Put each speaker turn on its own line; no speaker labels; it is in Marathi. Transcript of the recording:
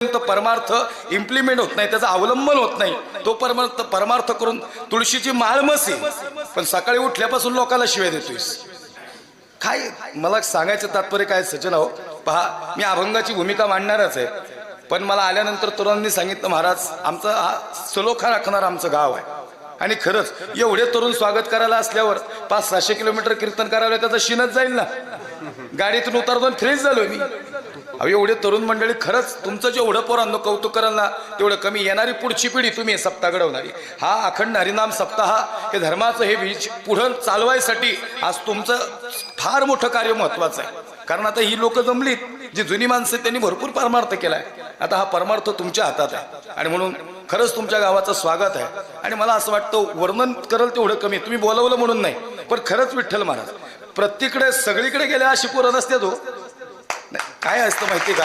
परमार्थ इम्प्लिमेंट होत नाही त्याचा अवलंबन होत नाही. तो परमार्थ परमार्थ करून तुळशीची माळमस आहे पण सकाळी उठल्यापासून लोकांना शिवाय देतोयस. काय मला सांगायचं तात्पर्य काय सचिन हो पहा मी अभंगाची भूमिका मांडणारच आहे. पण मला आल्यानंतर तरुणांनी सांगितलं महाराज आमचं हा सलोखा राखणार आमचं गाव आहे. आणि खरंच एवढे तरुण स्वागत करायला असल्यावर पाच सहाशे किलोमीटर कीर्तन करायला त्याचं शिनच जाईल ना. गाडीतून उतरतो फ्रेश झालो मी. अहो एवढे तरुण मंडळी खरंच तुमचं जेवढं पोरांनो कौतुक कराल ना तेवढं कमी येणारी पुढची पिढी तुम्ही सप्ताह घडवणारी. हा अखंड हरिनाम सप्ताह हे धर्माचं हे बीज पुढं चालवायसाठी आज तुमचं फार मोठं कार्य महत्वाचं आहे. कारण आता ही लोक जमलीत जी जुनी माणसं आहेत, त्यांनी भरपूर परमार्थ केलाय. आता हा परमार्थ तुमच्या हातात आहे. आणि म्हणून खरंच तुमच्या गावाचं स्वागत आहे. आणि मला असं वाटतं वर्णन करल तेवढं कमी. तुम्ही बोलावलं म्हणून नाही पण खरंच विठ्ठल महाराज प्रत्येकडे सगळीकडे गेल्या अशी पोरं नसते तो. काय असतं माहिती का?